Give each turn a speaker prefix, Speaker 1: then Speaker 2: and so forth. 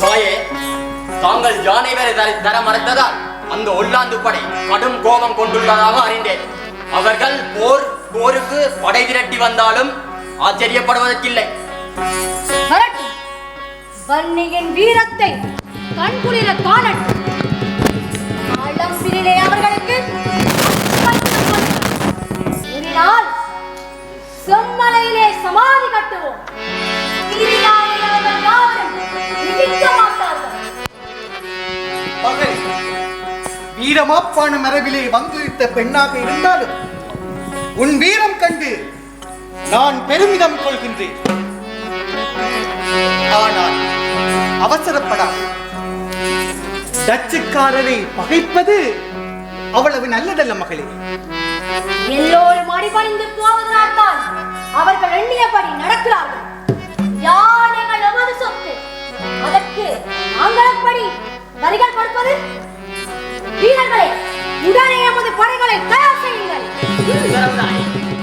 Speaker 1: தாயே தாங்கள் யானை வேலை தர தர மறுத்ததால் அந்த ஒல்லாந்து படை கடும் கோபம் கொண்டுள்ளதாக அறிந்தேன். அவர்கள் போர் போருக்கு படை திரட்டி வந்தாலும் ஆச்சரியப்படுவதற்கில்லை.
Speaker 2: வன்னியின் வீரத்தை கண்குளிர காணட்டும் அளம்பிலே அவர்களுக்கு ஒரு நாள் செம்மலையிலே சமாதி கட்டுவோம்.
Speaker 3: மகள் வீரமாப்பான மரபிலே வந்துவிட்ட பெண்ணாக இருந்தாலும் உன் வீரம் கண்டு நான் பெருமிதம் கொள்கின்றேன். ஆனால் அவசரப்படாது. டச்சுக்காரரை பகைப்பது அவ்வளவு நல்லதல்ல மகளே.
Speaker 2: எல்லோரும் அடிபணிந்து போவதனால்தான் அவர்கள் எண்ணியபடி はい。